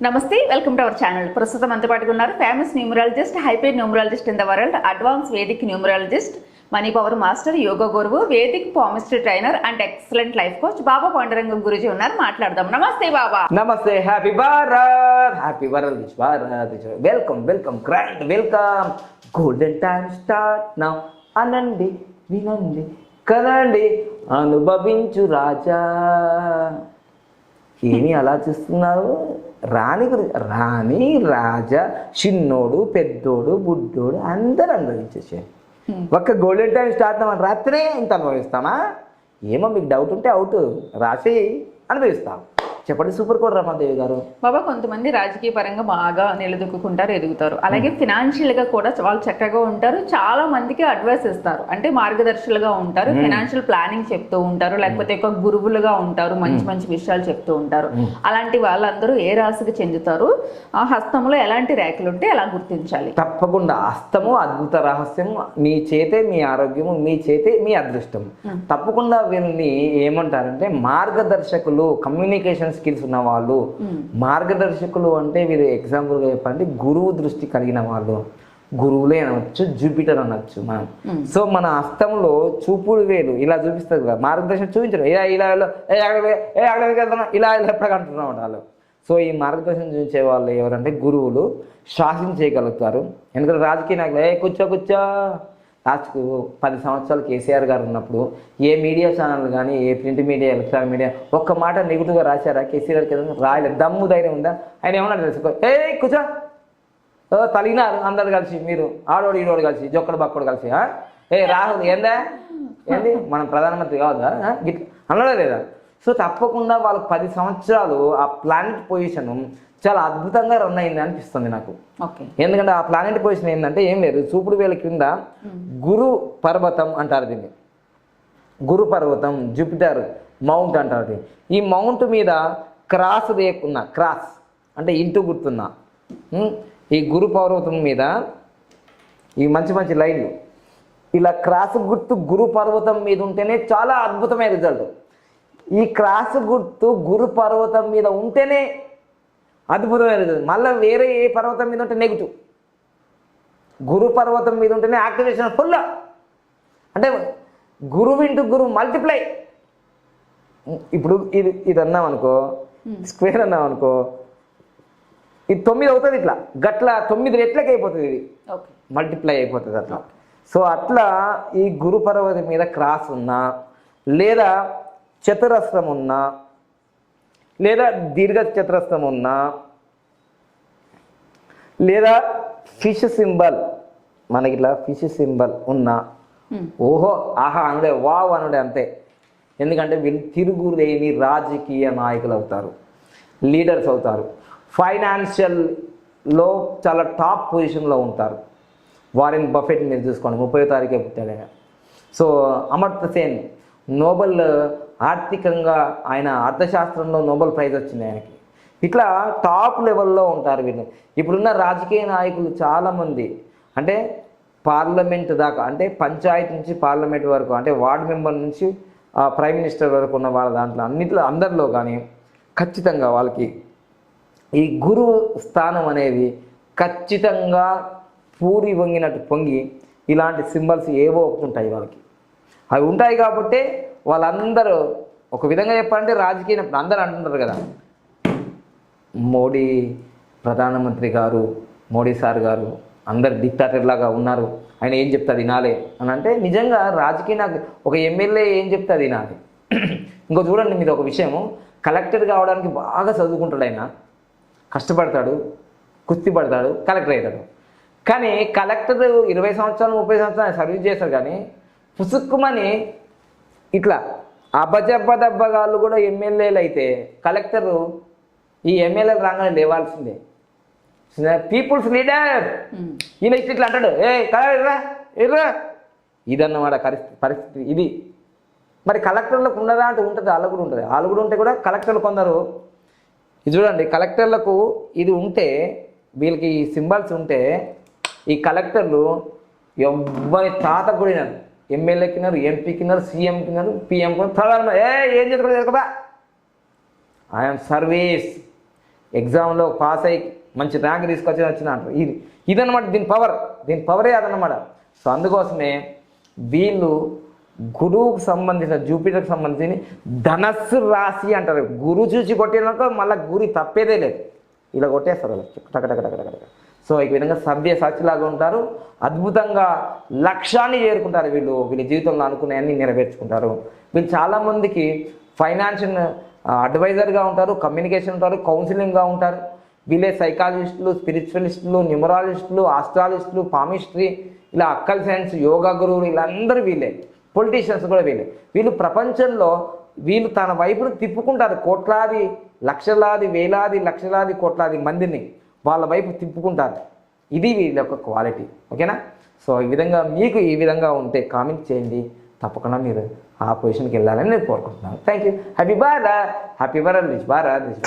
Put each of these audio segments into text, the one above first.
నమస్తే welcome to our channel. ప్రస్తుతం అంత పాటుగా ఉన్నారు famous numerologist hyped numerologist in the world advance vedic numerologist money power master yoga గురువు vedic palmistry trainer and excellent life coach Baba Pandarangam Guruji ఉన్నారు. మాట్లాడదాం. నమస్తే బాబా నమస్తే happy Bharat happy world Bharat welcome welcome grand welcome golden time start now అనండి వినండి కదండి అనుభవించు రాజా ఏమి అలా చూస్తున్నారు రాణి గురి రాణి రాజా చిన్నోడు పెద్దోడు బుడ్డోడు అందరూ అనుభవించేసారు ఒక్క గోల్డెన్ టైం స్టార్ట్ అవ్వని రాత్రే ఇంత అనుభవిస్తామా? ఏమో మీకు డౌట్ ఉంటే అవుట్ రాసి అనుభవిస్తాం. చెప్పండి సూపర్ కోడ్ రమాదేవి గారు. బాబా కొంతమంది రాజకీయ పరంగా బాగా నిలదొక్కుంటారు ఎదుగుతారు. అలాగే ఫినాన్షియల్గా కూడా వాళ్ళు చక్కగా ఉంటారు. చాలా మందికి అడ్వైస్ ఇస్తారు. అంటే మార్గదర్శులుగా ఉంటారు ఫినాన్షియల్ ప్లానింగ్ చెప్తూ ఉంటారు లేకపోతే ఒక గురువులుగా ఉంటారు మంచి మంచి విషయాలు చెప్తూ ఉంటారు. అలాంటి వాళ్ళందరూ ఏ రాశికి చెందుతారు? ఆ హస్తంలో ఎలాంటి రేఖలు ఉంటే ఎలా గుర్తించాలి? తప్పకుండా. అస్తము అద్భుత రహస్యము మీ చేతే మీ ఆరోగ్యము మీ చేతే మీ అదృష్టం. తప్పకుండా వీళ్ళని ఏమంటారంటే మార్గదర్శకులు కమ్యూనికేషన్ స్కిల్స్ ఉన్న వాళ్ళు మార్గదర్శకులు అంటే వీరు ఎగ్జాంపుల్గా చెప్పాలంటే గురువు దృష్టి కలిగిన వాళ్ళు. గురువులే అనవచ్చు జూపిటర్ అనొచ్చు మనం. సో మన హస్తంలో చూపుడు వేలు ఇలా చూపిస్తారు కదా మార్గదర్శనం చూపించరు. ఇలా ఇలా ఇలా ఇలా అంటున్నాం వాళ్ళు. సో ఈ మార్గదర్శనం చూపించే వాళ్ళు ఎవరంటే గురువులు. శాసించేయగలుగుతారు ఎందుకంటే రాజకీయ నాయకులు ఏ కూర్చో కూర్చో. లాస్ట్కు పది సంవత్సరాలు కేసీఆర్ గారు ఉన్నప్పుడు ఏ మీడియా ఛానల్ కానీ ఏ ప్రింట్ మీడియా ఎలక్ట్రానిక్ మీడియా ఒక్క మాట నెగిటివ్గా రాశారా? కేసీఆర్ కదా రాయలేదు దమ్ము ధైర్యం ఉందా? ఆయన ఏమన్నా తెలుసుకో ఏ కూర్చో. ఓ, తలిగినారు అందరు కలిసి మీరు ఆడోడు ఈడోడు కలిసి జొక్కడు బక్కడు కలిసి ఏ రాహుల్ ఏందా? ఏంది? మనం ప్రధానమంత్రి కావద్దా? గిట్ గిట్ల. అనడా లేదా? సో తప్పకుండా వాళ్ళకి పది సంవత్సరాలు ఆ ప్లానెట్ పొజిషన్ చాలా అద్భుతంగా రన్ అయింది అనిపిస్తుంది నాకు. ఎందుకంటే ఆ ప్లానెట్ పొజిషన్ ఏంటంటే ఏం లేదు. చూపుడు వేల కింద గురు పర్వతం అంటారు దీన్ని. గురు పర్వతం జూపిటర్ మౌంట్ అంటారు దీన్ని. ఈ మౌంట్ మీద క్రాస్ రేకున్న క్రాస్ అంటే ఇంటూ గుర్తున్న? ఈ గురు పర్వతం మీద ఈ మంచి మంచి లైన్లు. ఇలా క్రాస్ గుర్తు గురు పర్వతం మీద ఉంటేనే చాలా అద్భుతమైన రిజల్ట్ ఈ క్రాస్ గుర్తు గురు పర్వతం మీద ఉంటేనే అద్భుతమైన రిజల్ట్ మళ్ళీ వేరే ఏ పర్వతం మీద ఉంటే నెగిటివ్ గురు పర్వతం మీద ఉంటేనే యాక్టివేషన్ ఫుల్ అంటే గురువు ఇంటూ గురువు మల్టిప్లై ఇప్పుడు ఇది ఇది అన్నాం అనుకో స్క్వేర్ అన్నాం అనుకో ఇది తొమ్మిది అవుతుంది ఇట్లా. గట్ల తొమ్మిది రెట్లకి అయిపోతుంది ఇది. ఓకే మల్టిప్లై అయిపోతుంది అట్లా. సో అట్లా ఈ గురు పర్వతం మీద క్రాస్ ఉన్నా లేదా చతురస్రం ఉన్నా లేదా దీర్ఘ చతురస్రం ఉన్నా లేదా ఫిష్ సింబల్ మనకి ఇట్లా ఫిష్ సింబల్ ఉన్నా ఓహో ఆహా అనుడే వావ్ అనుడే అంతే. ఎందుకంటే వీళ్ళు తిరుగులేని రాజకీయ నాయకులు అవుతారు లీడర్స్ అవుతారు. ఫైనాన్షియల్లో చాలా టాప్ పొజిషన్లో ఉంటారు. వారెన్ బఫెట్ మీరు చూసుకోండి ముప్పై తారీఖే పుట్టాడు సో అమర్త్య సేన్ నోబెల్ ఆర్థికంగా ఆయన అర్థశాస్త్రంలో నోబెల్ ప్రైజ్ వచ్చింది ఆయనకి. ఇట్లా టాప్ లెవెల్లో ఉంటారు వీళ్ళు. ఇప్పుడున్న రాజకీయ నాయకులు చాలామంది అంటే పార్లమెంట్ దాకా అంటే పంచాయతీ నుంచి పార్లమెంట్ వరకు అంటే వార్డు మెంబర్ నుంచి ప్రైమ్ మినిస్టర్ వరకు ఉన్న వాళ్ళ దాంట్లో అన్నిట్లో అందరిలో కానీ ఖచ్చితంగా వాళ్ళకి ఈ గురువు స్థానం అనేది ఖచ్చితంగా పూరి వంగినట్టు పొంగి ఇలాంటి సింబల్స్ ఏవో ఒకటి ఉంటాయి వాళ్ళకి. అవి ఉంటాయి కాబట్టే వాళ్ళందరూ ఒక విధంగా చెప్పాలంటే రాజకీయ అందరూ అంటున్నారు కదా. మోడీ ప్రధానమంత్రి గారు మోడీ సార్ గారు అందరు డిక్టాటర్ లాగా ఉన్నారు. ఆయన ఏం చెప్తా తినాలి అని అంటే నిజంగా రాజకీయ నాకు ఒక ఎమ్మెల్యే ఏం చెప్తా తినాలి ఇంకో చూడండి మీద ఒక విషయము. కలెక్టర్ కావడానికి బాగా చదువుకుంటాడు ఆయన. కష్టపడతాడు కుస్తీ పడతాడు కలెక్టర్ అవుతాడు. కానీ కలెక్టర్ ఇరవై సంవత్సరాలు ముప్పై సంవత్సరాలు సర్వీస్ చేస్తారు కానీ పుసుక్కుమని ఇట్లా అబ్బజబ్బదబ్బగాళ్ళు కూడా ఎమ్మెల్యేలు అయితే కలెక్టరు ఈ ఎమ్మెల్యేలు రాగానే లేవాల్సిందే. People's leader. ఈయన ఇట్లా ఇట్లా అంటాడు. ఏ కలెక్టర్రా ఎర్రా ఇదన్నమాట పరిస్థితి పరిస్థితి ఇది. మరి కలెక్టర్లకు ఉన్నదా అంటే ఉంటుంది వాళ్ళు కూడా ఉంటుంది. వాళ్ళు కూడా ఉంటే కూడా కలెక్టర్లు కొందరు. ఇది చూడండి కలెక్టర్లకు ఇది ఉంటే వీళ్ళకి ఈ సింబల్స్ ఉంటే ఈ కలెక్టర్లు ఎవ్వరి తాత కూడా ఎమ్మెల్యే కిన్నారు ఎంపీ కిన్నారు సీఎం కిన్నారు పిఎం కిన్నారు ప్రధాన ఏ ఏం కదా ఐఎమ్ సర్వీస్ ఎగ్జామ్లో పాస్ అయ్యి మంచి ర్యాంక్ తీసుకొచ్చి వచ్చిన అంటారు. ఇది ఇదన్నమాట దీని పవర్ దీని పవరే అదనమాట సో అందుకోసమే వీళ్ళు గురువుకు సంబంధించిన జూపిటర్కి సంబంధించి ధనస్సు రాశి అంటారు. గురువు చూసి కొట్టినాక మళ్ళీ గురి తప్పేదే లేదు. ఇలా కొట్టేస్తారు వాళ్ళు. టక టక టక టక. సో ఈ విధంగా సభ్య సాక్షిలాగా ఉంటారు. అద్భుతంగా లక్ష్యాన్ని చేరుకుంటారు వీళ్ళు. వీళ్ళ జీవితంలో అనుకునేవన్నీ నెరవేర్చుకుంటారు. వీళ్ళు చాలామందికి ఫైనాన్షియల్ అడ్వైజర్గా ఉంటారు కమ్యూనికేషన్ ఉంటారు కౌన్సిలింగ్గా ఉంటారు. వీళ్ళే సైకాలజిస్టులు స్పిరిచువలిస్టులు న్యూమరాలజిస్టులు ఆస్ట్రాలజిస్టులు పామిస్ట్రీ ఇలా అక్కల్ సైన్స్ యోగా గురువులు వీళ్ళందరూ వీళ్ళే. పొలిటీషియన్స్ కూడా వీళ్ళే. వీళ్ళు ప్రపంచంలో వీళ్ళు తన వైపును తిప్పుకుంటారు. కోట్లాది లక్షలాది వేలాది లక్షలాది కోట్లాది మందిని. వాళ్ళ వైపు తిప్పుకుంటారు. ఇది వీళ్ళ యొక్క క్వాలిటీ. ఓకేనా? సో ఈ విధంగా మీకు ఈ విధంగా ఉంటే కామెంట్ చేయండి. తప్పకుండా మీరు ఆ పొజిషన్కి వెళ్ళాలని నేను కోరుకుంటున్నాను. థ్యాంక్ యూ హ్యాపీ బారా హ్యాపీ బారా రిచ్ బారా రిచ్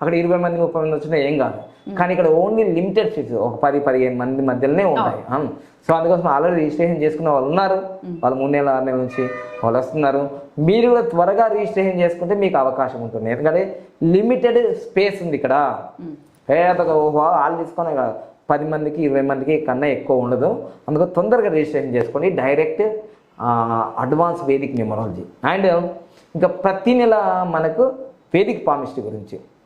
అక్కడ ఇరవై మంది ముప్పై మంది వచ్చినా ఏం కాదు. కానీ ఇక్కడ ఓన్లీ లిమిటెడ్ సీట్స్ ఒక పది పదిహేను మంది మధ్యలోనే ఉంటాయి. సో అందుకోసం ఆల్రెడీ రిజిస్ట్రేషన్ చేసుకున్న వాళ్ళు ఉన్నారు. వాళ్ళు మూడు నెలల ఆరు నెలల నుంచి వాళ్ళు వస్తున్నారు. మీరు కూడా త్వరగా రిజిస్ట్రేషన్ చేసుకుంటే మీకు అవకాశం ఉంటుంది. ఎందుకంటే లిమిటెడ్ స్పేస్ ఉంది ఇక్కడ. ఓహో వాళ్ళు తీసుకొని పది మందికి ఇరవై మందికి కన్నా ఎక్కువ ఉండదు. అందుకు తొందరగా రిజిస్ట్రేషన్ చేసుకోండి. Direct advance vedic numerology and ఇంకా ప్రతి నెల మనకు వేదిక్ పామిస్ట్రీ గురించి.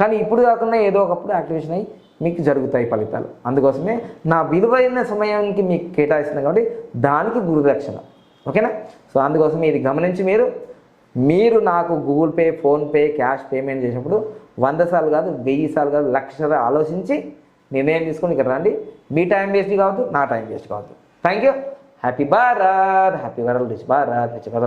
కానీ ఇప్పుడు కాకుండా ఏదో ఒకప్పుడు యాక్టివేషన్ అయ్యి మీకు జరుగుతాయి ఫలితాలు. అందుకోసమే నా విలువైన సమయానికి మీకు కేటాయిస్తున్నాను కాబట్టి దానికి గురుదక్షిణ. ఓకేనా? సో అందుకోసం ఇది గమనించి మీరు మీరు నాకు Google Pay PhonePe cash payment చేసినప్పుడు వంద సార్లు కాదు వెయ్యి సార్లు కాదు లక్ష సార్లు ఆలోచించి నిర్ణయం తీసుకొని ఇక్కడ రండి. మీ టైం వేస్ట్ కావద్దు నా టైం వేస్ట్ కావద్దు. Thank you happy Bharat happy world rich Bharat rich Bharat